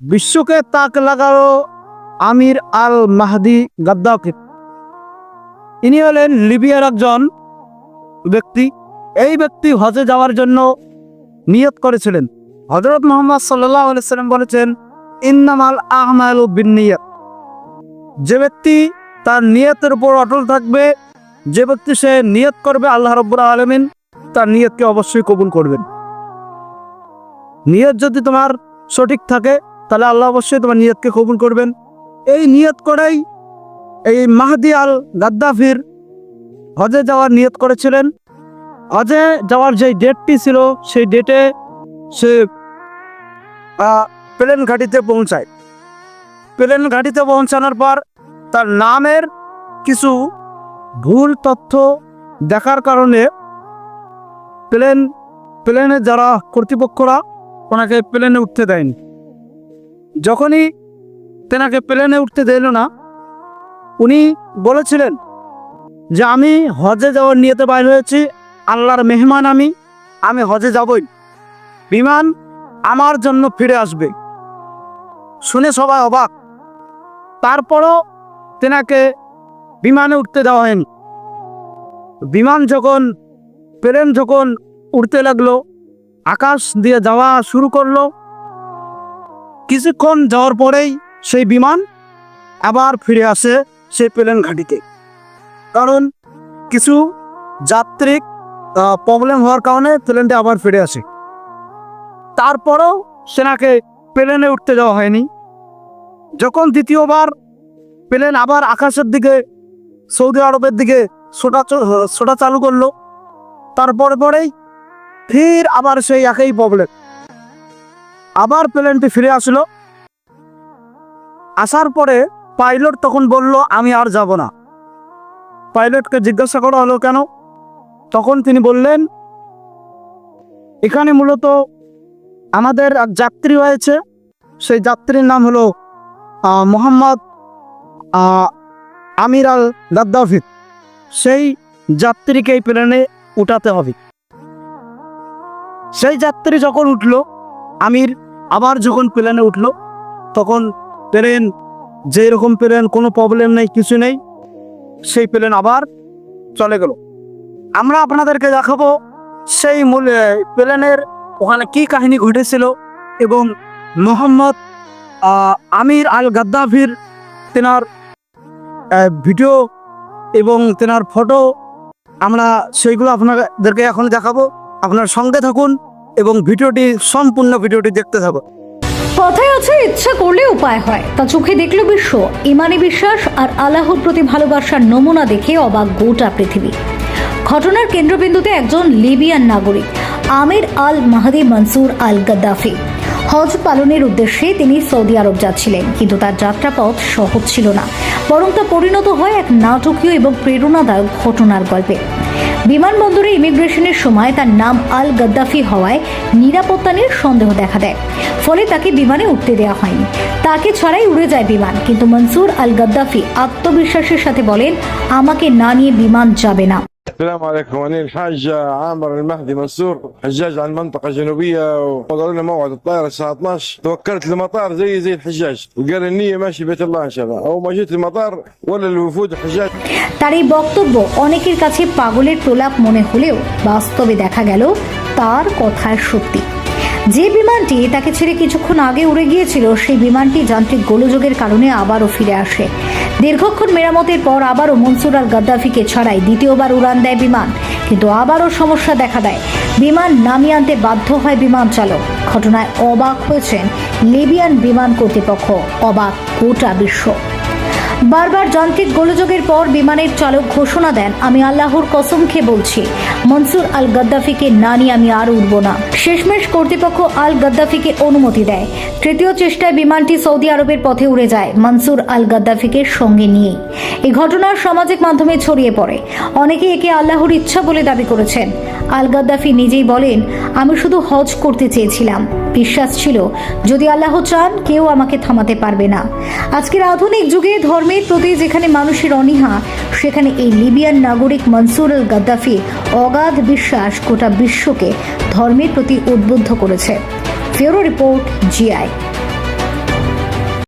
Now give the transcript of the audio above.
বিশ্বকে তাক লাগালো আমির আল মাহদি গাদ্দাফি। ইনি হলেন লিবিয়ার একজন ব্যক্তি। এই ব্যক্তি হজে যাওয়ার জন্য নিয়ত করেছিলেন। হজরত মোহাম্মদ সাল্লাহ সাল্লাম বলেছেন, ইন্নামাল আহমাল বিনিয়ত যে ব্যক্তি তার নিয়তের উপর অটল থাকবে, যে ব্যক্তি সে নিয়ত করবে আল্লাহ রব্বুর আলমিন, তার নিয়তকে অবশ্যই কবুল করবেন। নিয়ত যদি তোমার সঠিক থাকে তাহলে আল্লাহ অবশ্যই তোমার নিয়তকে কবুল করবেন। এই নিয়ত করাই এই মাহদি আল গাদ্দাফির হজে যাওয়ার নিয়ত করেছিলেন। হজে যাওয়ার যে ডেটটি ছিল, সেই ডেটে সে প্লেন ঘাটিতে পৌঁছায়। প্লেন ঘাটিতে পৌঁছানোর পর তার নামের কিছু ভুল তথ্য দেখার কারণে প্লেন, প্লেনে যারা কর্তৃপক্ষরা ওনাকে প্লেনে উঠতে দেয়নি। যখনই তেনাকে প্লেনে উঠতে দিল না, উনি বলেছিলেন যে, আমি হজে যাওয়ার নিয়েতে বাইর হয়েছি, আল্লাহর মেহমান আমি আমি হজে যাবই। বিমান আমার জন্য ফিরে আসবে। শুনে সবাই অবাক। তারপরও তেনাকে বিমানে উঠতে দেওয়া হয়নি। বিমান যখন, প্লেন যখন উড়তে লাগল, আকাশ দিয়ে যাওয়া শুরু করল কিছুক্ষণ যাওয়ার পরেই সেই বিমান আবার ফিরে আসে সেই প্লেন ঘাটিতে। কারণ কিছু যাত্রিক প্রবলেম হওয়ার কারণে প্লেনটা আবার ফিরে আসে। তারপরেও সেনাকে প্লেনে উঠতে যাওয়া হয়নি। যখন দ্বিতীয়বার প্লেন আবার আকাশের দিকে, সৌদি আরবের দিকে ছোটা ছোটা চালু করল, তারপরে পরেই ফির আবার সেই একই প্রবলেম আবার প্লেনটি ফিরে আসলো। আসার পরে পাইলট তখন বলল, আমি আর যাব না। পাইলটকে জিজ্ঞাসা করা হলো, কেন? তখন তিনি বললেন, এখানে মূলত আমাদের এক যাত্রী হয়েছে সেই যাত্রীর নাম হলো মোহাম্মদ আমির আল গাদ্দাফি। সেই যাত্রীকে এই প্লেনে উঠাতে হবে। সেই যাত্রী যখন উঠল আমির আবার যখন প্লেনে উঠল, তখন প্লেন যে রকম প্লেন কোনো প্রবলেম নেই, কিছু নেই, সেই প্লেন আবার চলে গেল। আমরা আপনাদেরকে দেখাবো সেই মূল প্লেনের ওখানে কি কাহিনী ঘটেছিল এবং মোহাম্মদ আমির আল গাদ্দাফির তেনার ভিডিও এবং তেনার ফটো আমরা সেইগুলো আপনাদেরকে এখন দেখাবো। আপনার সঙ্গে থাকুন। এবং ভিডিওটি, সম্পূর্ণ ভিডিওটি দেখতে থাকো। কথায় আছে, ইচ্ছা করলে উপায় হয়। তা চোখে দেখল বিশ্ব। ইমানি বিশ্বাস আর আল্লাহর প্রতি ভালোবাসার নমুনা দেখে অবাক গোটা পৃথিবী। ঘটনার কেন্দ্রবিন্দুতে একজন লিবিয়ান নাগরিক, আমির আল মাহাদি মনসুর আল গাদ্দাফি হজ পালনের উদ্দেশ্যে তিনি সৌদি আরব যাচ্ছিলেন, কিন্তু তার যাত্রাপথ সহজ ছিল না। বরং তা পরিণত হয় এক নাটকীয় এবং প্রেরণাদায়ক ঘটনার গল্পে। বিমানবন্দরে ইমিগ্রেশনের সময় তার নাম আল গাদ্দাফি হওয়ায় নিরাপত্তা নিয়ে সন্দেহ দেখা দেয়। ফলে তাকে বিমানে উঠতে দেওয়া হয়নি। তাকে ছাড়াই উড়ে যায় বিমান, কিন্তু মনসুর আল গাদ্দাফি আত্মবিশ্বাসের সাথে বলেন, আমাকে না নিয়ে বিমান যাবে না। السلام عليكم انا الحاج عامر المهدي منصور حجاج عن المنطقه الجنوبيه وقالوا لنا موعد الطائره الساعه 12 توكلت المطار زي زي الحجاج وقال النيه ماشي بيت الله ان شاء الله اول ما جيت المطار ولا الوفود الحجاج তার এই বক্তব্য অনেকের কাছে পাগলের প্রলাপ মনে হলেও বাস্তবে দেখা গেল তার কথার সত্যি যে বিমানটি তাকে ছেড়ে কিছুক্ষণ আগে উড়ে গিয়েছিল, সেই বিমানটি যান্ত্রিক গোলযোগের কারণে আবারও ফিরে আসে। দীর্ঘক্ষণ মেরামতের পর আবারও মনসুর আল গাদ্দাফিকে ছাড়াই দ্বিতীয়বার উড়ান দেয় বিমান, কিন্তু আবারও সমস্যা দেখা দেয়। বিমান নামিয়ে আনতে বাধ্য হয় বিমান চালক। ঘটনায় অবাক হয়েছেন লিবিয়ান বিমান কর্তৃপক্ষ। অবাক গোটা বিশ্ব। বারবার যান্ত্রিক গোলযোগের পর বিমানের চালক ঘোষণা দেন, আমি আল্লাহর কসম খেয়ে বলছি মনসুর আল গাদ্দাফিকে না নিয়ে আমি আর উঠব না। শেষমেশ কর্তৃপক্ষ আল গাদ্দাফিকে অনুমতি দেয়। তৃতীয় চেষ্টায় বিমানটি সৌদি আরবের পথে উড়ে যায় মনসুর আল গাদ্দাফিকে সঙ্গে নিয়ে। এই ঘটনার সামাজিক মাধ্যমে ছড়িয়ে পড়ে। অনেকে একে আল্লাহর ইচ্ছা বলে দাবি করেছেন। আল গাদ্দাফি নিজেই বলেন, আমি শুধু হজ করতে চেয়েছিলাম। বিশ্বাস ছিল, যদি আল্লাহ চান, কেউ আমাকে থামাতে পারবে না। আজকের আধুনিক যুগে ধর্মের প্রতি যেখানে মানুষের অনীহা, সেখানে এই লিবিয়ান নাগরিক মনসুর আল গাদ্দাফি অগাধ বিশ্বাস গোটা বিশ্বকে ধর্মের প্রতি উদ্বুদ্ধ করেছে। ফেরো রিপোর্ট জিআই।